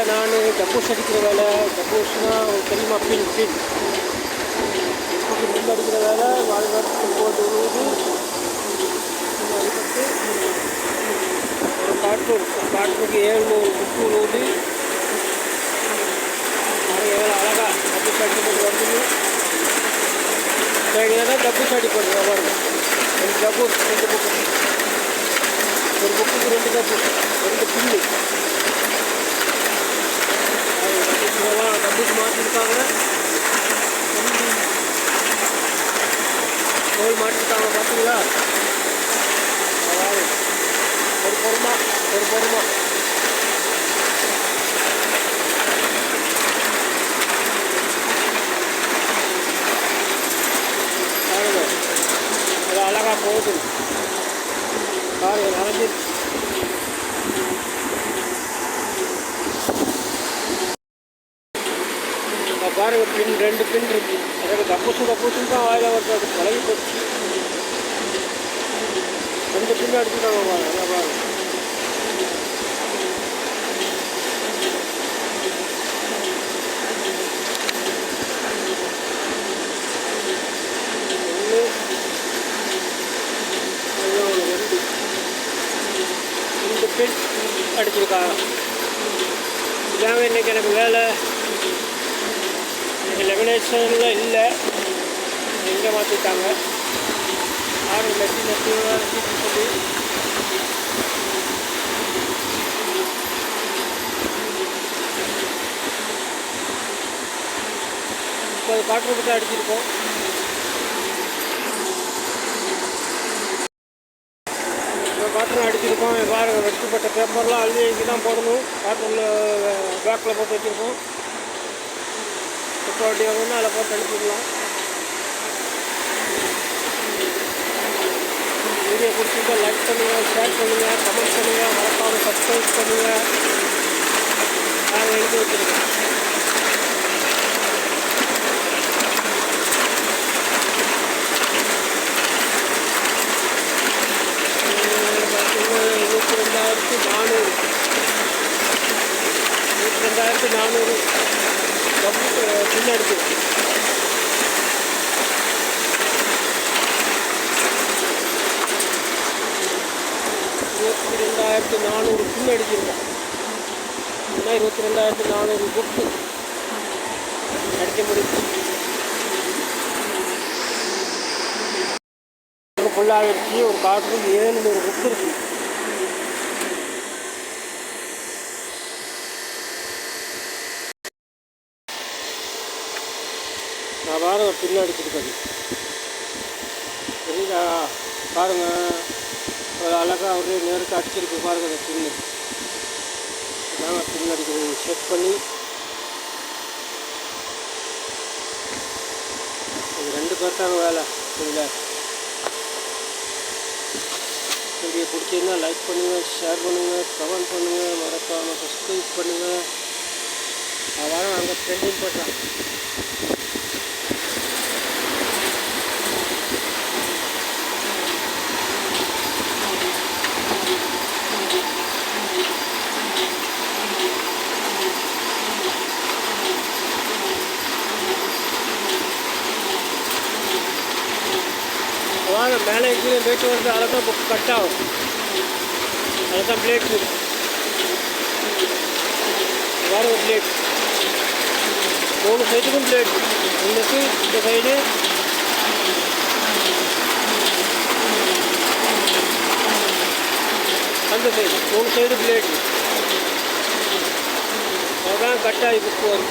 வேலை நான் டப்பூஸ் அடிக்கிற வேலை டப்பூஸ்னால் தெரியுமா பின் பின் பின் அடிக்கிற வேலை வாழ்வாரத்துக்கு போட்டு விழுவுது அதுக்கடுத்து ஒரு காட்டூர் ஒரு ஏழ்நூறு புக்கு விழுவுது அது எவ்வளோ அழகாக டப்பூஸ் அடிச்சு வருது சரியாக தான் டப்பூஸ் அடிப்படுறோம் வருது ரெண்டு டப்பூஸ் ரெண்டு புக்கு ஒரு புக்குக்கு ரெண்டு டப்பூஸ் ரெண்டு பில்லு. டப்பூஸ் மாற்றிருக்காங்க கோல் மாட்டிருக்காங்க பார்த்தீங்களா அதாவது ஒரு பொறுமா ஒரு பொறுமா. பாருங்க அது அழகாக போகுது. பாருங்கள் நடந்துருச்சு இங்க பாருங்க பின் ரெண்டு பின் இருக்கு. எனக்கு தப்புசு தப்புசுன்னு தான் வாயில் வருது. அது பழகி போச்சு. ரெண்டு பின் அடிச்சுட்டாங்க பாருங்க அதான் பாருங்க அடிச்சிருக்கா ஒன்று ரெண்டு இதாங்க இன்னைக்கு எனக்கு வேலை. லெமினேஷனில் இல்லை. எங்கே மாற்றிட்டாங்க? ஆறு லட்சம் லட்சம் சொல்லி முப்பது காற்று பட்டு அடிச்சிருக்கோம். இப்போ காட்டன் அடிச்சிருக்கோம். இங்க பாருங்க வெட்டுப்பட்ட பேப்பர்லாம் அள்ளி இங்கே தான் போடணும் காட்டனில் பேக்கில் போட்டு வச்சுருக்கோம். அப்படி வந்து அதில் போட்டு அனுப்பிடலாம். வீடியோ பிடிச்சிருந்தா லைக் பண்ணுங்கள் ஷேர் பண்ணுங்கள் கமெண்ட் பண்ணுங்கள் மறக்காமல் சப்ஸ்கிரைப் பண்ணுங்கள் நாங்கள் எழுதி வச்சுருக்கோம். இருபத்தி ரெண்டாயிரத்தி நானூறு. இருபத்தி ரெண்டாயிரத்தி நானூறு. பின்னாடி இருபத்தி ரெண்டாயிரத்தி நானூறு பின் அடிச்சிருந்தேன் இருபத்தி ரெண்டாயிரத்தி நானூறு புக்கு அடிக்க முடியும். ஃபுல்லாகிடுச்சு ஒரு காட்டுக்கு ஏழுநூறு புக்கு இருக்குது நான் பாருங்க பின் அடிச்சிருக்கது சரிங்களா பாருங்க. ஒரு அழகாக அப்படியே நேருக்கு அடிச்சிருக்கு பாருங்க அந்த பின்னு. நாங்கள் பின் செக் பண்ணி. ரெண்டு பேர் தாங்க வேலை சரிங்களா வீடியோ பிடிச்சிருந்தா லைக் பண்ணுங்கள் ஷேர் பண்ணுங்கள் கமெண்ட் பண்ணுங்கள் மறக்காமல் சப்ஸ்கிரைப் பண்ணுங்கள் அதான் அங்கே ட்ரெண்டிங் பண்ணுறேன் வாங்க மேலே கீழே போயிட்டு வருது அதில் தான் புக் கட் ஆகும். அதில் தான் பிளேட் வேறு ஒரு பிளேட் மூணு சைடுக்கும் பிளேட் உங்களுக்கு இந்த சைடு அந்த சைடு மூணு சைடு பிளேட் அதான் ஆகி புக் வரும்